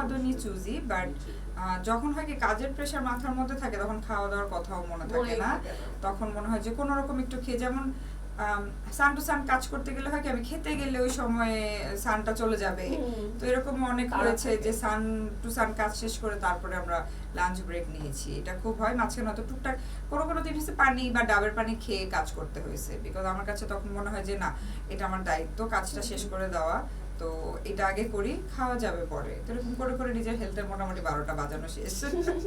খাদ্য নিয়ে choosy but যখন হয় কি কাজের প্রেশার মাথার মধ্যে থাকে তখন খাওয়া দাওয়ার কথাও মনে থাকে না। তখন মনে হয় যে কোনো রকম একটু খেয়ে যেমন সান টু সান কাজ করতে গেলে হয় কি আমি খেতে গেলে ওই সময়ে সানটা চলে যাবে। তো এরকম অনেক হয়েছে যে সান টু সান কাজ শেষ করে তারপরে আমরা লাঞ্চ ব্রেক নিয়েছি। এটা খুব হয়। মাঝখানে হয়তো টুকটাক কোনো কোনো দিন হচ্ছে পানি বা ডাবের পানি খেয়ে কাজ করতে হয়েছে। বিকজ আমার কাছে তখন মনে হয় যে না এটা আমার দায়িত্ব কাজটা শেষ করে দেওয়া। তো এটা আগে করি খাওয়া যাবে পরে। তো এরকম করে করে নিজের হেলথের মোটামুটি বারোটা বাজানো শেষ।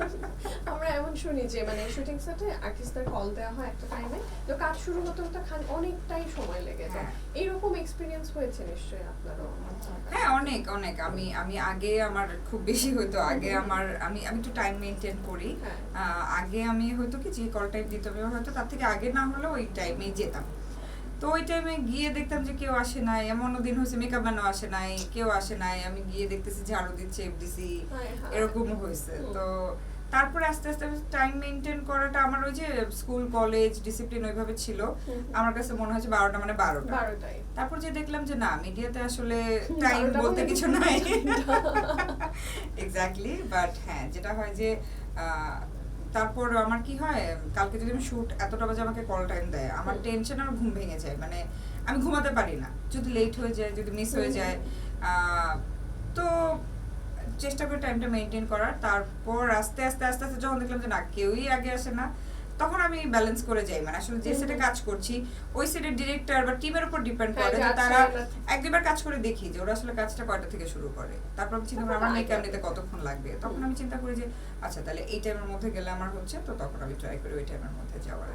আমরা এমন শুনি যে মানে শুটিং সেটে আর্টিস্টদের কল দেওয়া হয় একটা টাইমে তো কাজ শুরু হতে হতে খান অনেকটাই সময় লেগে যায়। হ্যাঁ। এইরকম এক্সপিরিয়েন্স হয়েছে নিশ্চয়ই আপনারও হ্যাঁ। অনেক অনেক। আমি আমি আগে আমার খুব বেশি হতো। আগে আমার আমি আমি একটু টাইম মেনটেন করি। হ্যাঁ। আগে আমি হয়তো কি যে কল টাইম দিতে হবে হয়তো তার থেকে আগে না হলেও ওই টাইমে যেতাম। তো ওই টাইমে গিয়ে দেখতাম যে কেউ আসে নাই এমনও দিন হয়েছে মেকআপ ম্যানও আসে নাই কেউ আসে নাই আমি গিয়ে দেখতেছি ঝাড়ু দিচ্ছে এফডিসি হায়। হয়েছে। তো তারপরে আস্তে আস্তে টাইম মেনটেন করাটা আমার ওই যে স্কুল কলেজ ডিসিপ্লিন ওইভাবে ছিল। আমার কাছে মনে হয়েছে বারোটা মানে বারোটা। তারপর যে দেখলাম যে না মিডিয়াতে আসলে টাইম বলতে মানে কিছু নাই। এক্স্যাক্টলি বাট হ্যাঁ যেটা হয় যে তারপর আমার কি হয় কালকে যদি আমি শুট এতটা বাজে আমাকে কল টাইম দেয় আমার টেনশন আর ঘুম ভেঙে যায়। মানে আমি ঘুমাতে পারি না। যদি লেট হয়ে যায় যদি মিস হয়ে যায় আহ, তো চেষ্টা করি টাইমটা মেনটেন করার। তারপর আস্তে আস্তে আস্তে আস্তে যখন দেখলাম যে না কেউই আগে আসে না তখন আমি ব্যালেন্স করে যাই। মানে আসলে যে। সেটে কাজ করছি ওই সেটের ডিরেক্টর বা টিমের উপর ডিপেন্ড হ্যাঁ, করে যে তারা এক দুবার কাজ করে দেখি যে ওরা আসলে কাজটা কয়টা থেকে শুরু করে। তারপর আমি চিন্তা করি আমার মেকআপ নিতে কতক্ষণ লাগবে? তখন আমি চিন্তা করি যে আচ্ছা তাহলে এই টাইমের মধ্যে গেলে আমার হচ্ছে? তো তখন আমি ট্রাই করি ওই টাইমের মধ্যে যাওয়ার।